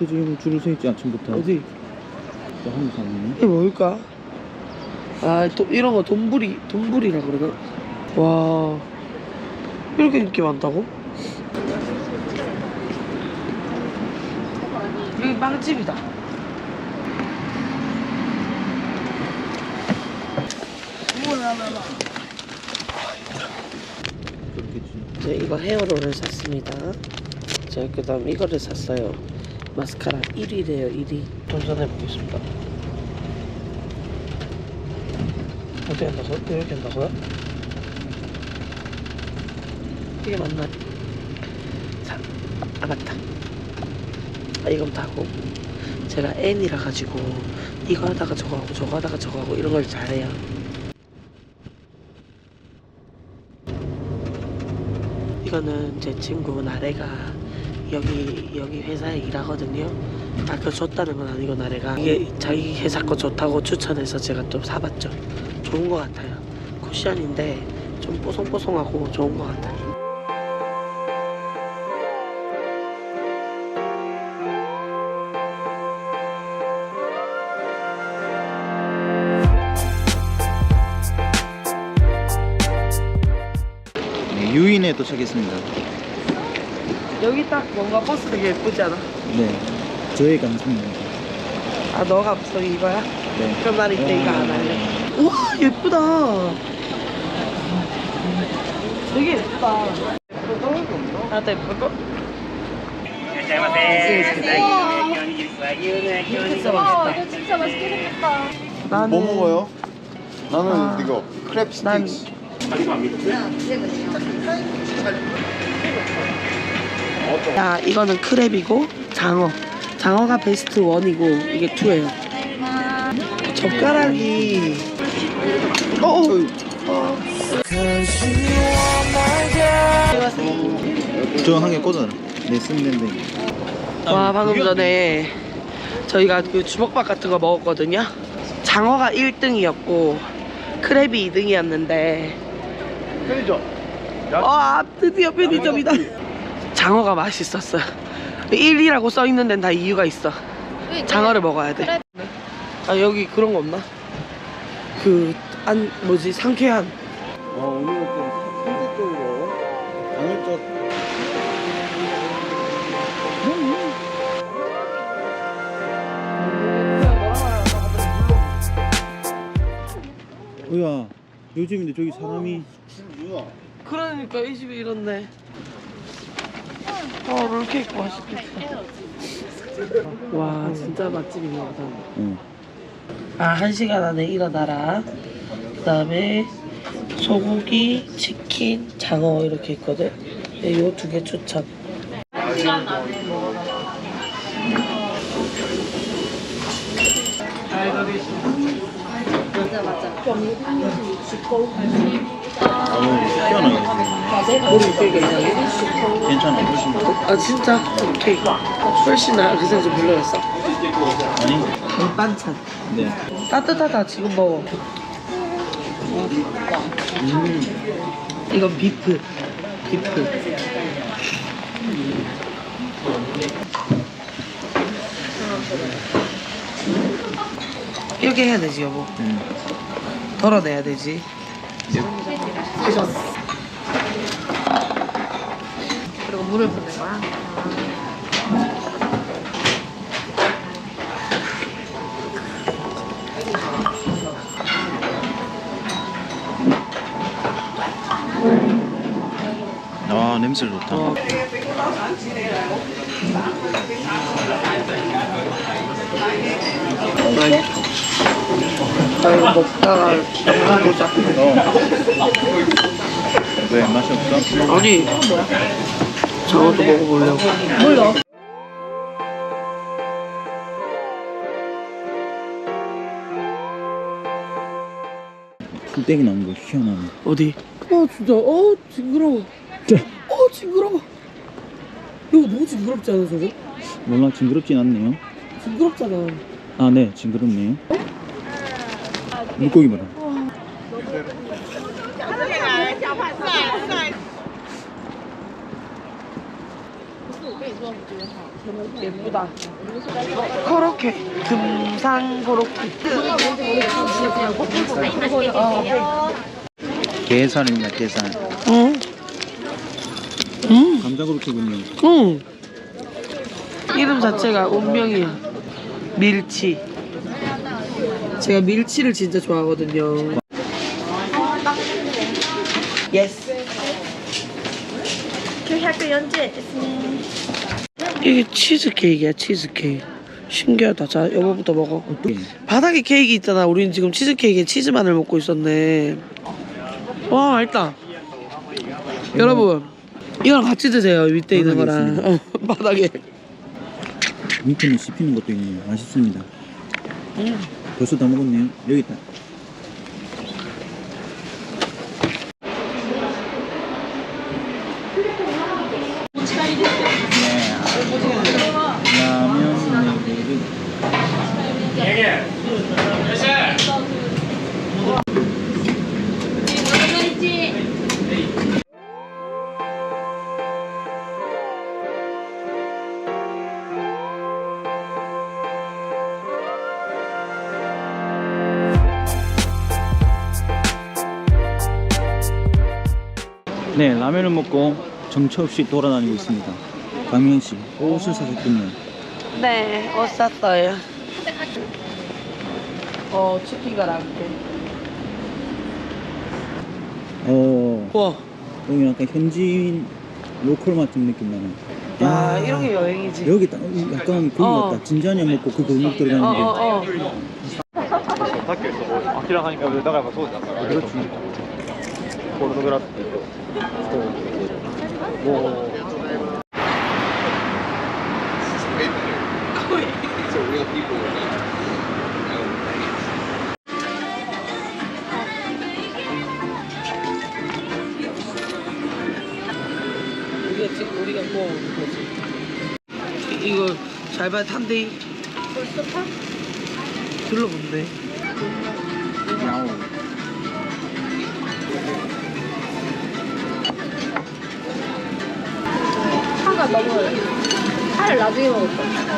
아침부터 지금 줄을 서 있지 아침부터 어디? 또 한국 사람이네 이게 뭘까? 아, 또 이런 거 돈부리, 돈부리라 그러나? 와, 이렇게 인기 많다고? 여기 빵집이다. 네, 이거 헤어롤을 샀습니다. 자, 그 다음 이거를 샀어요. 마스카라 1위래요, 1위. 도전해 보겠습니다. 어떻게 한다고요? 이렇게 한다고요? 이게 맞나? 자, 아, 맞다. 아, 이건 하고 제가 N이라 가지고 이거 하다가 저거 하고 저거 하다가 저거 하고 이런 걸 잘해요. 이거는 제 친구 나래가 여기 여기 회사에 일하거든요. 아까 줬다는 건 아니고 나래가 이게 자기 회사 거 좋다고 추천해서 제가 또 사봤죠. 좋은 것 같아요. 쿠션인데 좀 뽀송뽀송하고 좋은 것 같아요. 네, 유인에 도착했습니다 여기 딱 뭔가 버스 되게 예쁘지 않아? 네 저의 감성입니다 아너 감성이 이거야? 네 그럼 난 이때 이거 안 할래. 우와 예쁘다. 되게 예쁘다. 예쁘고? 나도 예쁘고? 진짜 맛있다. 이거 진짜 맛있게 생겼다. 나는 뭐 먹어요? 나는 아, 이거 크랩 난 스틱 야, 이거는 크랩이고 장어. 장어가 베스트 1이고 이게 2예요. 젓가락이 어, 어. 저한 개 꽂아라 네 쓰는데 와 방금 전에 저희가 그 주먹밥 같은 거 먹었거든요. 장어가 1등이었고 크랩이 2등이었는데 편의점 어 아, 드디어 편의점이다. 장어가 맛있었어요. 1위라고 써 있는 데는 다 이유가 있어. 장어를 먹어야 돼. 아 여기 그런 거 없나? 그 안 뭐지 상쾌한 아 오늘은 또 선택적으로 강일적 뭐야 요즘인데 저기 사람이 그러니까 이 집이 이렇네. 어 롤케이크 맛있겠다. 와 진짜 맛집인가 보다. 응. 아, 한 시간 안에 일어나라. 그 다음에 소고기, 치킨, 장어 이렇게 있거든. 요 두 개 추천. 머리 되게 이상해. 괜찮아 훨씬 더 아, 진짜? 오케이. 훨씬 나아. 그래서 좀 별로였어. 아니 밑반찬. 네 따뜻하다, 지금 먹어. 이건 비프. 비프. 이렇게 해야 되지, 여보. 음. 덜어내야 되지. 그리고 물을 붓는 거야. 아 냄새 좋다 어. 나 이거 먹다가 영상 보자. 왜 맛이 없어? 아니, 저것도 먹어보려고. 몰라. 풀떼기 나는 거 희한하네 어디? 어, 진짜, 어, 징그러워. 어, 징그러워. 이거 너무 징그럽지 않아, 저거? 몰라 징그럽진 않네요 징그럽잖아. 아네 징그럽네요 물고기 봐라 예쁘다. 코로케. 금상 코로케. 계산입니다, 계산. 응. 응. 감자 그렇게군요. 응. 이름 자체가 운명이야. 밀치. 제가 밀치를 진짜 좋아하거든요. 예스. 교학교 연주했겠습니다. 이게 치즈 케이크야, 치즈 케이크. 신기하다. 자, 여보부터 먹어. 바닥에 케이크 있잖아. 우리는 지금 치즈 케이크에 치즈만을 먹고 있었네. 와, 맛있다. 여러분, 이거랑 같이 드세요. 밑에 있는 거랑. 어, 바닥에. 밑에는 씹히는 것도 있네요. 맛있습니다. 음. 벌써 다 먹었네요. 여기 있다. 네, 라면을 먹고 정처 없이 돌아다니고 있습니다. 강민 씨, 옷을 사셨군요. 네, 옷 샀어요. 어, 치킨과 라면. 어, 우와. 여기 약간 현지인 로컬 맛좀 느낌 나네. 야, 야, 이런 게 여행이지. 여기 딱 약간 그거 어. 같다. 진자녀 먹고 그 골목 들어가는 어, 게. 어, 어. 그렇지. 우리가 지금 우리가 구워먹는 거지. 이- 이거 잘 봐야 탄데. 벌써 파? 둘러본데. 너무 파를 나중에 먹을 거야.